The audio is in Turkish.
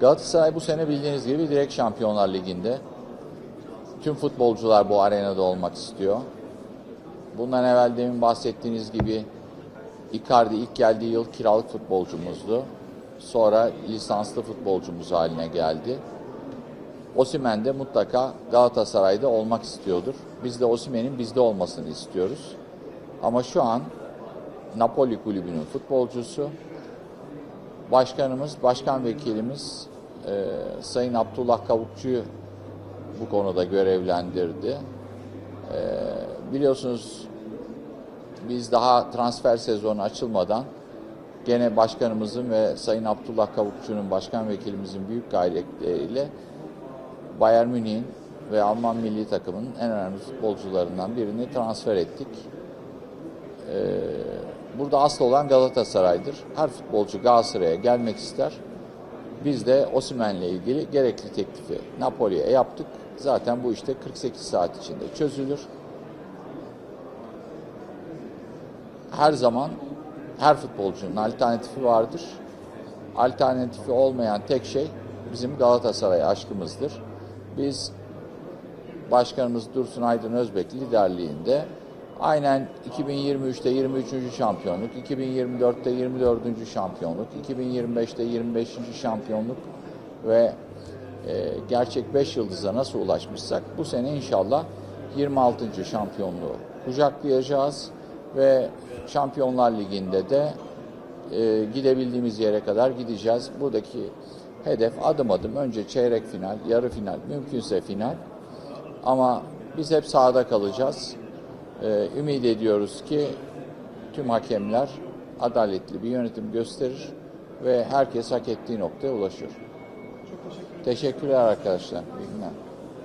Galatasaray bu sene bildiğiniz gibi direkt Şampiyonlar Ligi'nde. Tüm futbolcular bu arenada olmak istiyor. Bundan evvel demin bahsettiğiniz gibi Icardi ilk geldiği yıl kiralık futbolcumuzdu. Sonra lisanslı futbolcumuz haline geldi. Osimhen de mutlaka Galatasaray'da olmak istiyordur. Biz de Osimhen'in bizde olmasını istiyoruz. Ama şu an Napoli kulübünün futbolcusu. Başkanımız, başkan vekilimiz e, Sayın Abdullah Kavukçu'yu bu konuda görevlendirdi. E, biliyorsunuz biz daha transfer sezonu açılmadan gene başkanımızın ve Sayın Abdullah Kavukçu'nun başkan vekilimizin büyük gayretleriyle Bayern Münih'in ve Alman milli takımının en önemli futbolcularından birini transfer ettik. Burada asıl olan Galatasaray'dır. Her futbolcu Galatasaray'a gelmek ister. Biz de Osimhen'le ilgili gerekli teklifi Napoli'ye yaptık. Zaten bu işte 48 saat içinde çözülür. Her zaman her futbolcunun alternatifi vardır. Alternatifi olmayan tek şey bizim Galatasaray aşkımızdır. Biz Başkanımız Dursun Aydın Özbek liderliğinde aynen 2023'te 23. şampiyonluk, 2024'te 24. şampiyonluk, 2025'te 25. şampiyonluk ve e, gerçek 5 yıldıza nasıl ulaşmışsak bu sene inşallah 26. şampiyonluğu kucaklayacağız ve Şampiyonlar Ligi'nde de e, gidebildiğimiz yere kadar gideceğiz. Buradaki hedef adım adım önce çeyrek final, yarı final, mümkünse final. Ama biz hep sahada kalacağız. Ee, ümit ediyoruz ki tüm hakemler adaletli bir yönetim gösterir ve herkes hak ettiği noktaya ulaşır. Teşekkürler arkadaşlar. İyi günler.